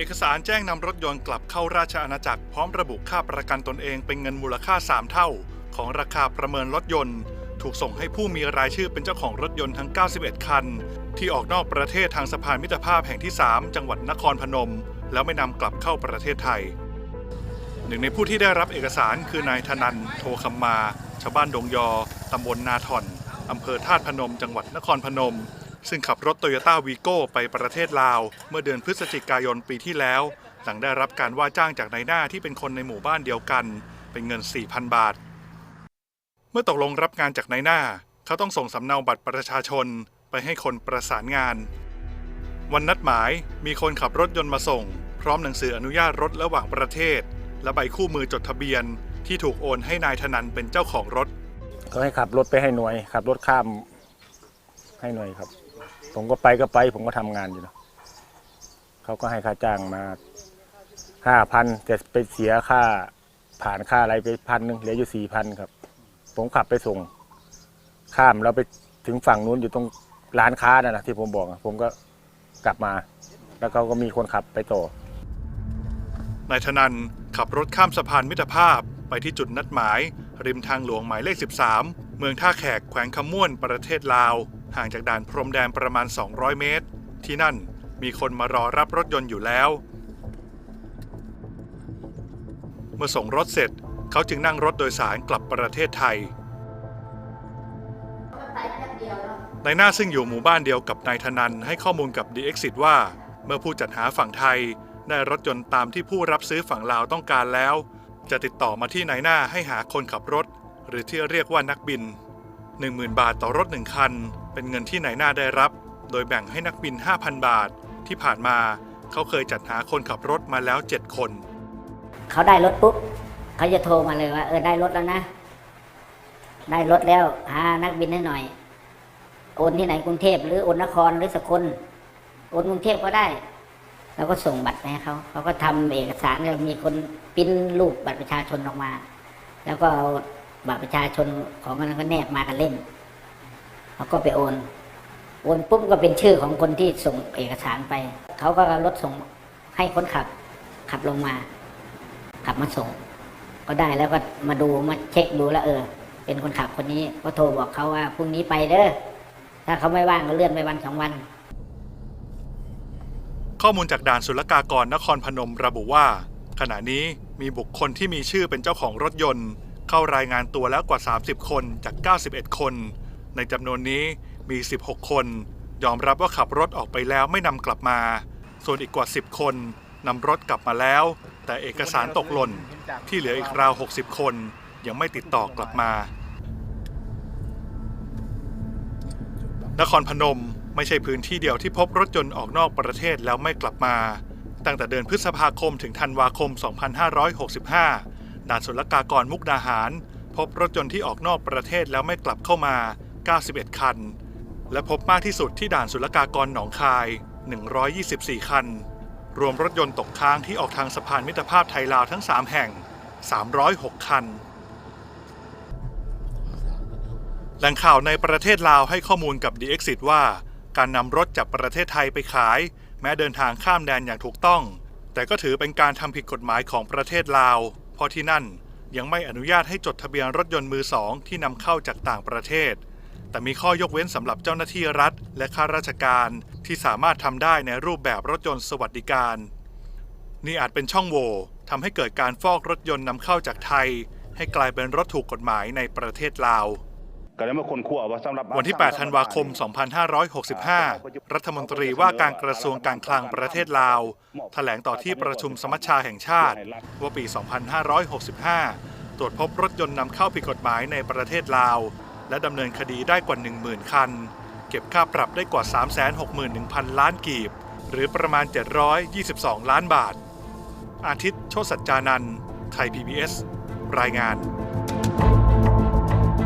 เอกสารแจ้งนำรถยนต์กลับเข้าราชอาณาจักรพร้อมระบุค่าประกันตนเองเป็นเงินมูลค่า 3 เท่า ของราคาประเมินรถยนต์ ถูกส่งให้ผู้มีรายชื่อเป็นเจ้าของรถยนต์ทั้ง 91 คัน ที่ออกนอกประเทศทางสะพานมิตรภาพแห่งที่ 3 จังหวัดนครพนม แล้วไม่นำกลับเข้าประเทศไทย หนึ่งในผู้ที่ได้รับเอกสารคือนายธนันโทคำมา ชาวบ้านดงยอตำบลนาถ่อนอำเภอธาตุพนม จังหวัดนครพนม ซึ่งขับรถโตโยต้าวีโก้ไปประเทศลาว เมื่อเดือนพฤศจิกายนปีที่แล้ว หลังได้รับการว่าจ้างจากนายหน้าที่เป็นคนในหมู่บ้านเดียวกัน เป็นเงิน 4,000 บาท เมื่อตกลงรับงานจากนายหน้า เขาต้องส่งสำเนาบัตรประชาชนไปให้คนประสานงาน วันนัดหมายมีคนขับรถยนต์มาส่ง พร้อมหนังสืออนุญาตรถระหว่างประเทศ และใบคู่มือจดทะเบียน ที่ถูกโอนให้นายธนันเป็นเจ้าของรถ ก็ให้ขับรถไปให้หน่วยขับรถข้ามให้หน่วยครับ ผมก็ไปก็ไป ผมก็ทำงานอยู่นะเขาก็ให้ค่าจ้างมาห้าพันแต่ไปเสียค่าผ่านค่าอะไรไปพันหนึ่งเหลืออยู่สี่พันครับ ผมขับไปส่ง ข้ามแล้วไปถึงฝั่งนู้นอยู่ตรงร้านค้านั่นนะที่ผมบอกผมก็กลับมา แล้วเขาก็มีคนขับไปต่อนายธนันขับรถข้ามสะพานมิตรภาพไปที่จุดนัดหมาย ริมทางหลวงหมายเลข 13 เมืองท่าแขกแขวงคำม่วนประเทศลาว ห่างจากด่านพรมแดนประมาณ 200 เมตร ที่นั่นมีคนมารอรับรถยนต์อยู่แล้ว เมื่อส่งรถเสร็จเขาจึงนั่งรถโดยสารกลับประเทศไทยนายหน้าซึ่งอยู่หมู่บ้านเดียวกับนายธนันให้ข้อมูลกับ The Exit ว่า เมื่อผู้จัดหาฝั่งไทย ได้รถยนต์ตามที่ผู้รับซื้อฝั่งลาวต้องการแล้ว จะติดต่อมาที่นายหน้าให้หาคนขับรถ หรือที่เรียกว่านักบิน 10,000 บาทต่อรถหนึ่งคัน เป็นเงินที่นายหน้าได้รับ โดยแบ่งให้นักบิน 5,000 บาท ที่ผ่านมาเขาเคยจัดหาคนขับรถมาแล้ว 7 คน เขาได้รถปุ๊บเขาจะโทรมาเลยว่าเออได้รถแล้วนะ ได้รถแล้วหานักบินให้หน่อย โอนที่ไหนกรุงเทพหรือโอนนครหรือสกลโอนกรุงเทพก็ได้แล้วก็ส่งบัตรไปให้เขา เขาก็ทำเอกสารมีคนปิ้นรูปบัตรประชาชนออกมา แล้วก็เอา บัตรประชาชนของมันก็แนบมากันเล่มเขาก็ไปโอน โอนปุ๊บก็เป็นชื่อของคนที่ส่งเอกสารไป เขาก็เอารถส่งให้คนขับ ขับลงมา ขับมาส่ง ก็ได้แล้วก็มาดูมาเช็คดูแล้วเออ เป็นคนขับคนนี้ก็โทรบอกเขาว่าพรุ่งนี้ไปเด้อถ้าเขาไม่ว่างก็เลื่อนไปวันสองวัน ข้อมูลจากด่านศุลกากรนครพนมระบุว่า ขณะนี้มีบุคคลที่มีชื่อเป็นเจ้าของรถยนต์ เข้ารายงานตัวแล้วกว่า 30 คนจาก 91 คน ในจำนวนนี้มี 16 คน ยอมรับว่าขับรถออกไปแล้วไม่นำกลับมา ส่วนอีกกว่า 10 คนนำรถกลับมาแล้ว แต่เอกสารตกหล่นที่เหลืออีกราว 60 คน ยังไม่ติดต่อกลับมา นครพนมไม่ใช่พื้นที่เดียวที่พบรถยนต์ออกนอกประเทศแล้วไม่กลับมา ตั้งแต่เดือนพฤษภาคมถึงธันวาคม 2565 ด่านศุลกากรมุกดาหาร พบรถยนต์ที่ออกนอกประเทศแล้วไม่กลับเข้ามา 91 คัน และพบมากที่สุดที่ด่านศุลกากรหนองคาย 124 คัน รวมรถยนต์ตกค้างที่ออกทางสะพานมิตรภาพไทยลาวทั้ง 3 แห่ง 306 คันแหล่งข่าวในประเทศลาวให้ข้อมูลกับ The Exit ว่า การนำรถจากประเทศไทยไปขาย แม้เดินทางข้ามแดนอย่างถูกต้อง แต่ก็ถือเป็นการทำผิดกฎหมายของประเทศลาว เพราะที่นั่นยังไม่อนุญาตให้จดทะเบียนรถยนต์มือสองที่นำเข้าจากต่างประเทศ แต่มีข้อยกเว้นสำหรับเจ้าหน้าที่รัฐ และข้าราชการที่สามารถทำได้ในรูปแบบรถยนต์สวัสดิการ นี่อาจเป็นช่องโหว่ทำให้เกิดการฟอกรถยนต์นำเข้าจากไทย ให้กลายเป็นรถถูกกฎหมายในประเทศลาว วว่าสำหรับวันที่ 8 ธันวาคม 2565 รัฐมนตรีว่าการกระทรวงการคลังประเทศลาวแถลงต่อที่ประชุมสมัชชาแห่งชาติ ว่าปี 2565 ตรวจพบรถยนต์นำเข้าผิดกฎหมายในประเทศลาว และดำเนินคดีได้กว่า 10,000 คัน เก็บค่าปรับได้กว่า 361,000 ล้านกีบ หรือประมาณ 722 ล้านบาทอาทิตย์ โชติสัจจานันท์ไทย PBS รายงาน